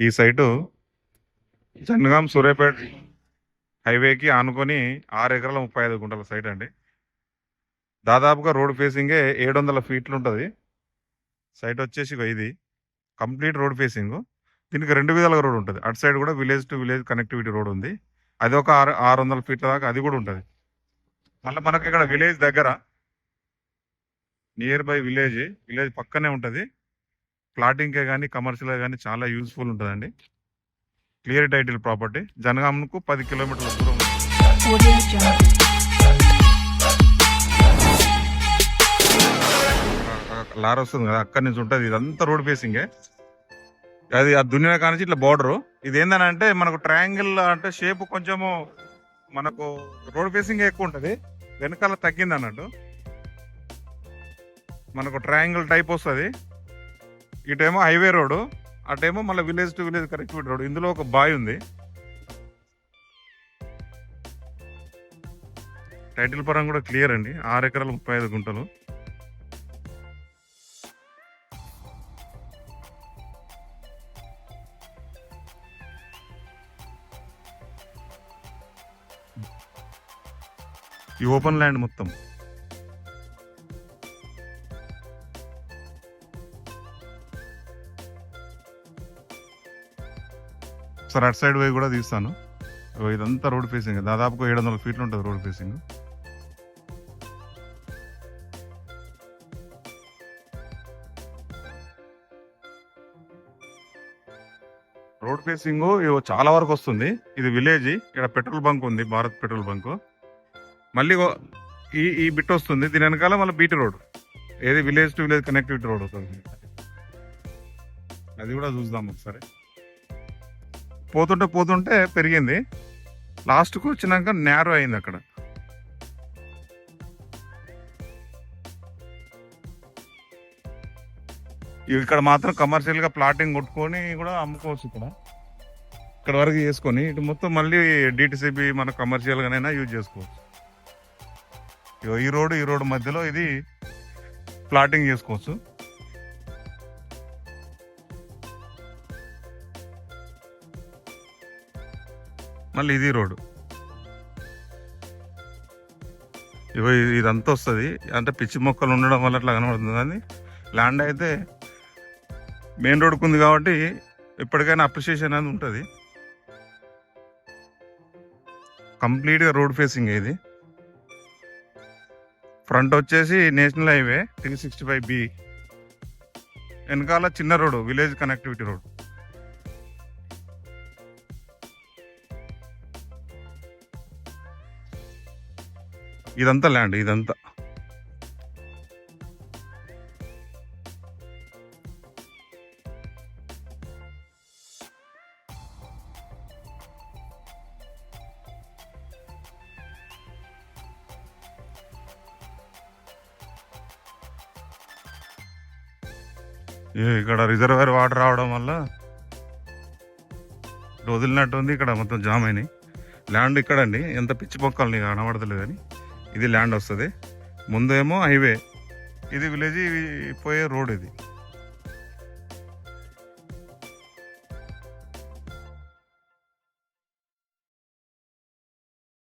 ఈ సైటు జనగాం సూర్యాపేట హైవేకి ఆనుకొని ఆరు ఎకరాల ముప్పై ఐదు గుంటల సైట్ అండి. దాదాపుగా రోడ్ ఫేసింగే ఏడు వందల ఫీట్లు ఉంటుంది. సైట్ వచ్చేసి ఇది. Complete road facing. దీనికి రెండు విధాలుగా రోడ్ ఉంటుంది. అటు సైడ్ కూడా village to village connectivity road ఉంది. అది ఒక ఆరు ఆరు వందల ఫీట్ల దాకా అది కూడా ఉంటుంది. మళ్ళీ మనకి ఇక్కడ విలేజ్ దగ్గర నియర్ బై విలేజ్ విలేజ్ పక్కనే ఉంటుంది. ప్లాటింగ్కే కానీ కమర్షియల్గా కానీ చాలా యూస్ఫుల్ ఉంటుందండి. Clear title property. జనగామకు పది కిలోమీటర్ల దూరం ఉంది. లారీ వస్తుంది కదా అక్కడి నుంచి ఉంటుంది. ఇదంతా రోడ్ ఫేసింగే. అది ఆ దునియా కానించి ఇట్లా బార్డర్. ఇది ఏంటంటే మనకు ట్రయాంగిల్ అంటే షేప్ కొంచెము మనకు రోడ్ ఫేసింగ్ ఎక్కువ ఉంటుంది. వెనకాల తగ్గింది అన్నట్టు మనకు ట్రయాంగిల్ టైప్ వస్తుంది. ఇటేమో హైవే రోడ్ అటేమో మళ్ళీ village to village connectivity road. ఇందులో ఒక బాయ్ ఉంది. టైటిల్ పరం కూడా క్లియర్ అండి. ఆరు ఎకరాలు ముప్పై ఐదు గుంటలు. ఈ ఓపెన్ ల్యాండ్ మొత్తం. సార్ అటు సైడ్ పోయి కూడా తీస్తాను. ఇదంతా రోడ్ ఫేసింగ్ దాదాపుగా ఏడు వందల ఫీట్లు ఉంటుంది రోడ్ ఫేసింగ్ రోడ్ ఫేసింగ్ చాలా వరకు వస్తుంది. ఇది విలేజ్. ఇక్కడ పెట్రోల్ బంక్ ఉంది భారత్ పెట్రోల్ బంక్. మళ్ళీ ఈ ఈ బిట్ వస్తుంది. దీని వెనకాల మళ్ళీ బీటీ రోడ్. ఏది village to village connectivity road వస్తుంది. అది కూడా చూద్దాం ఒకసారి. పోతుంటే పోతుంటే పెరిగింది. లాస్ట్కు వచ్చినాక నేరో అయింది అక్కడ. ఇక్కడ మాత్రం కమర్షియల్గా ప్లాటింగ్ కొట్టుకొని కూడా అమ్ముకోవచ్చు ఇక్కడ. ఇక్కడ వరకు చేసుకొని ఇటు మొత్తం మళ్ళీ డిటిసిబి మన కమర్షియల్గానైనా యూజ్ చేసుకోవచ్చు. ఇగో ఈ రోడ్ ఈ రోడ్ మధ్యలో ఇది ప్లాటింగ్ చేసుకోవచ్చు. మళ్ళీ ఇది రోడ్ ఇగో ఇది- ఇదంతా వస్తుంది. అంటే పిచ్చి మొక్కలు ఉండడం వల్ల అట్లా కనబడుతుంది. కానీ ల్యాండ్ అయితే మెయిన్ రోడ్కు ఉంది కాబట్టి ఎప్పటికైనా అప్రిషియేషన్ అనేది ఉంటుంది. కంప్లీట్గా రోడ్ ఫేసింగ్ ఇది. ఫ్రంట్ వచ్చేసి national highway three sixty five B. వెనకాల చిన్న రోడ్ విలేజ్ కనెక్టివిటీ రోడ్ ఇదంతా ల్యాండ్ ఇదంతా. ఇక్కడ రిజర్వాయర్ వాటర్ రావడం వల్ల వదిలినట్టు ఉంది ఇక్కడ మొత్తం జామ్ అయినాయి. ల్యాండ్ ఇక్కడండి ఎంత పిచ్చి పొక్కల్ని కనబడతలేదు కానీ. ఇది ల్యాండ్ వస్తుంది. ముందేమో హైవే ఇది విలేజ్ ఇది పోయే రోడ్ ఇది.